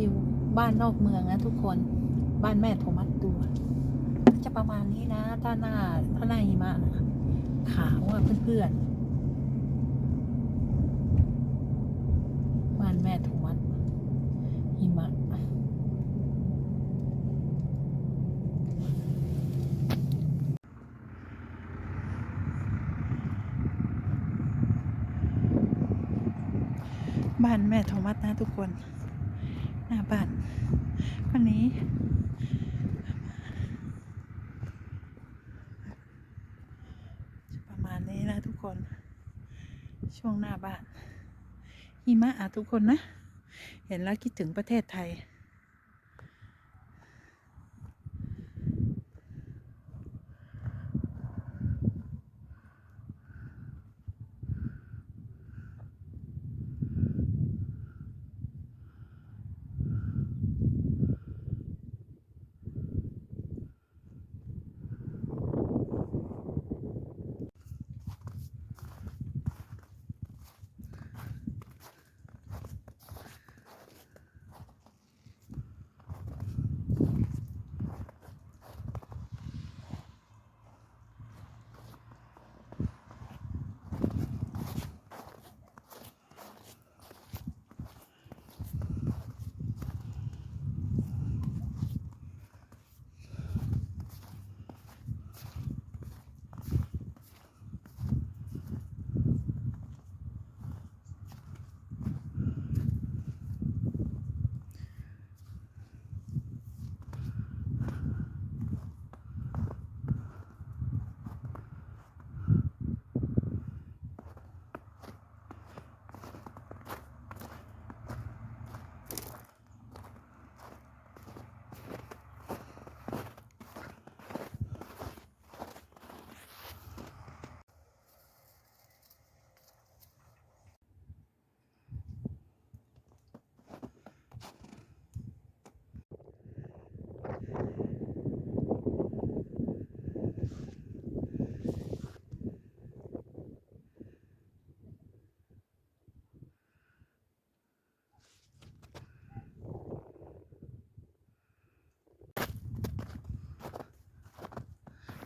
วิวบ้านนอกเมืองนะทุกคนบ้านแม่โทมัสตัว จะประมาณนี้นะถ้าหน้าถ้าหน้าหิมะนะขาวอะเพื่อนๆบ้านแม่โทมัสหิมะบ้านแม่โทมัสนะทุกคน หน้าบ้านวันนี้ประมาณนี้นะทุกคน ช่วงหน้าบ้านหิมะอะทุกคนนะ เห็นแล้วคิดถึงประเทศไทย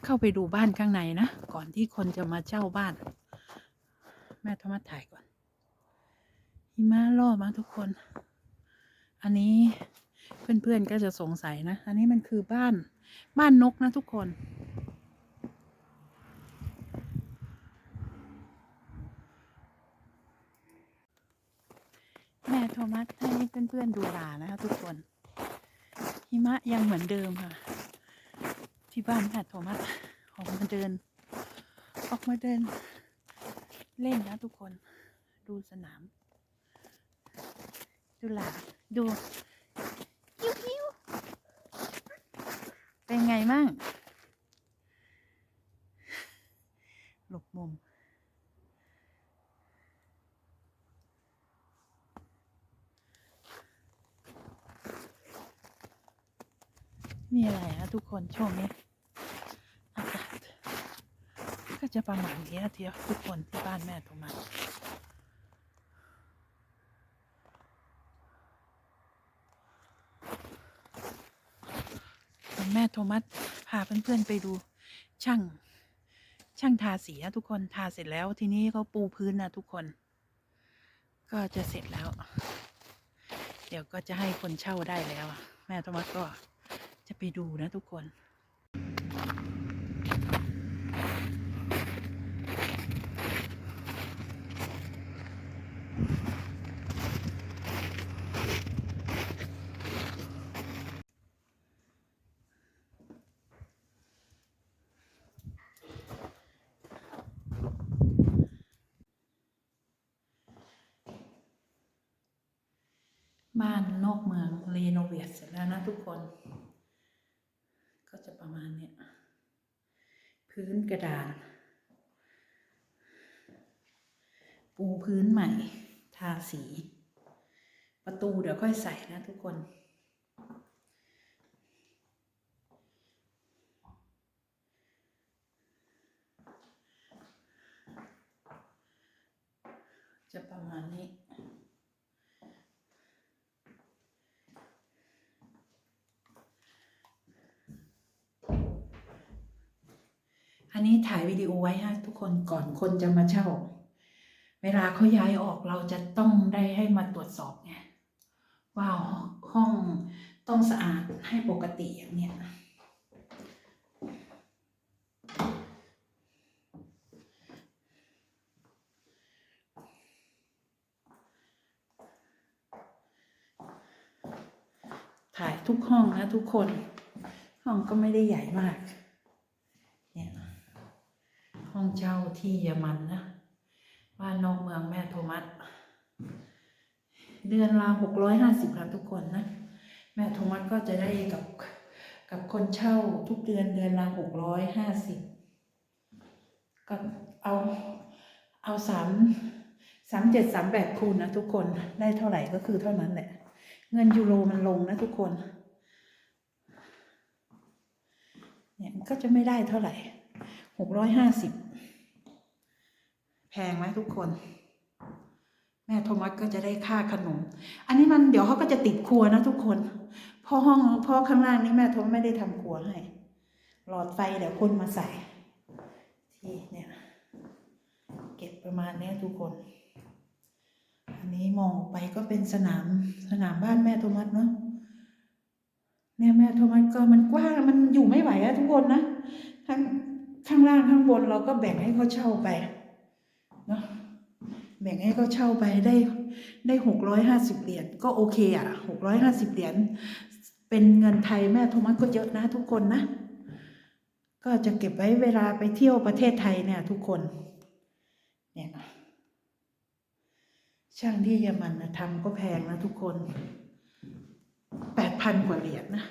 เข้าไปดูบ้านข้างในนะ ก่อนที่คนจะมาเช่าบ้าน แม่ทมัสถ่ายก่อนหิมะล่อมาทุกคน อันนี้เพื่อนๆก็จะสงสัยนะ อันนี้มันคือบ้านบ้านนกนะทุกคน แม่โทมัสให้เพื่อนๆดูลานะคะทุกคน หิมะยังเหมือนเดิมค่ะ ที่บ้านแม่โทมัสออกมาเดิน ออกมาเดิน เล่นนะทุกคน ดูสนาม ดูหลาดูยิ้วยิ้วเป็นไงมั่ง หลบมุมมีอะไรนะทุกคนช่วงนี้อากาศก็ จะประมาณนี้นะเทียทุกคนที่บ้านแม่โทมัสแม่โทมัสพาเพื่อนๆไปดูช่าง ช่างทาสีนะทุกคนทาเสร็จแล้วทีนี้เขาปูพื้นนะทุกคน ก็จะเสร็จแล้ว เดี๋ยวก็จะให้คนเช่าได้แล้ว แม่โทมัสก็จะไปดูนะทุกคน บ้านนอกเมืองรีโนเวทเสร็จแล้วนะทุกคน ก็จะประมาณเนี้ยพื้นกระดาน ปูพื้นใหม่ ทาสี ประตูเดี๋ยวค่อยใส่นะทุกคนจะประมาณนี้ นี้ถ่ายวิดีโอไว้ให้ทุกคนก่อนคนจะมาเช่า เวลาเขาย้ายออกเราจะต้องได้ให้มาตรวจสอบไงว่าห้องต้องสะอาดให้ปกติอย่างเนี้ยถ่ายทุกห้องนะทุกคน ห้องก็ไม่ได้ใหญ่มาก ห้องเช่าที่เยอรมันนะบ้านนอกเมืองแม่โทมัสเดือนละหกร้อยห้าสิบครับทุกคนนะ แม่โทมัสก็จะได้กับกับคนเช่าทุกเดือนเดือนละหกร้อยห้าสิบก็เอาเอาสามสามเจ็ดสามแปดคูณนะทุกคนได้เท่าไหร่ก็คือเท่านั้นแหละ เงินยูโรมันลงนะทุกคนเนี่ยมันก็จะไม่ได้เท่าไหร่หกร้อยห้าสิบ แพงไหมทุกคน แม่โทมัสก็จะได้ค่าขนม อันนี้มันเดี๋ยวเขาก็จะติดครัวนะทุกคนเพอห้องเพอข้างล่างนี่แม่โทมัสไม่ได้ทำครัวให้ หลอดไฟเดี๋ยวคนมาใส่ ที่เนี่ย เก็บประมาณนี้ทุกคน อันนี้มองไปก็เป็นสนามสนามบ้านแม่โทมัสเนาะเนี่ยแม่โทมัสก็มันกว้างมันอยู่ไม่ไหวอะทุกคนนะทั้งข้างล่างข้างบนเราก็แบ่งให้เขาเช่าไป เนาะแบ่งให้เขาเช่าไปได้ได้หกร้อยห้าสิบเหรียญก็โอเคอะหกร้อยห้าสิบเหรียญเป็นเงินไทยแม่โทมัสก็เยอะนะทุกคนนะ ก็จะเก็บไว้เวลาไปเที่ยวประเทศไทยเนี่ย ทุกคน เนี่ยช่างที่เยอรมันนะทำก็แพงนะทุกคนแปดพันกว่าเหรียญนะ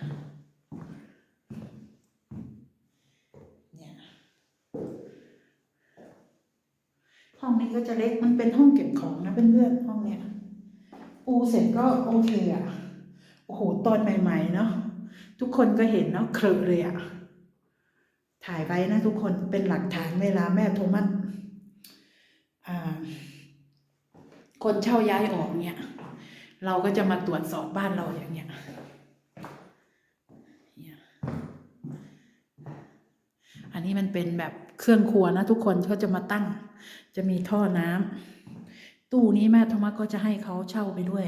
ห้อง นี้ก็จะเล็กมันเป็นห้องเก็บของนะเพื่อนๆห้องเนี้ยปูเสร็จก็โอเคอะ่ะโอ้โหตอนใหม่ๆเนาะทุกคนก็เห็นเนาะเคลอะเลยอะ่ะถ่ายไว้นะทุกคนเป็นหลักฐานเวลาแม่โทมัสอ่าคนเช่าย้ายออกเนี่ย เราก็จะมาตรวจสอบบ้านเราอย่างเงี้ยอั นี้มันเป็นแบบเครื่องครัวนะทุกคนเขาจะมาตั้ง จะมีท่อน้ำตู้นี้แม่โทมัสก็จะให้เขาเช่าไปด้วย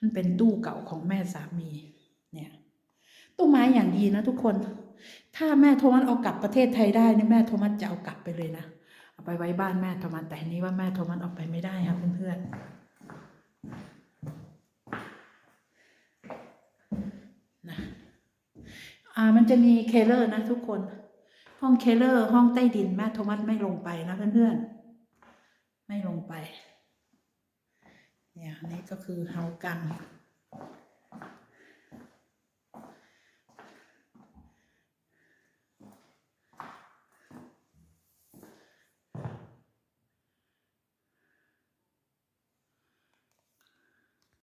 มันเป็นตู้เก่าของแม่สามี เนี่ยตู้ไม้อย่างดีนะทุกคน ถ้าแม่โทมัสเอากลับประเทศไทยได้เนี่ยแม่โทมัสจะเอากลับไปเลยนะเอาไปไว้บ้านแม่โทมัสแต่นนี้ว่าแม่โทมัสเอาไปไม่ได้ครับเพื่อนๆนะอ่ามันจะมีเคเลอร์นะทุกคน ห้องเคเลอร์ ห้องใต้ดินแม่โทมัสไม่ลงไปนะเพื่อนๆ ไม่ลงไป เนี่ยนี่ก็คือเฮากัน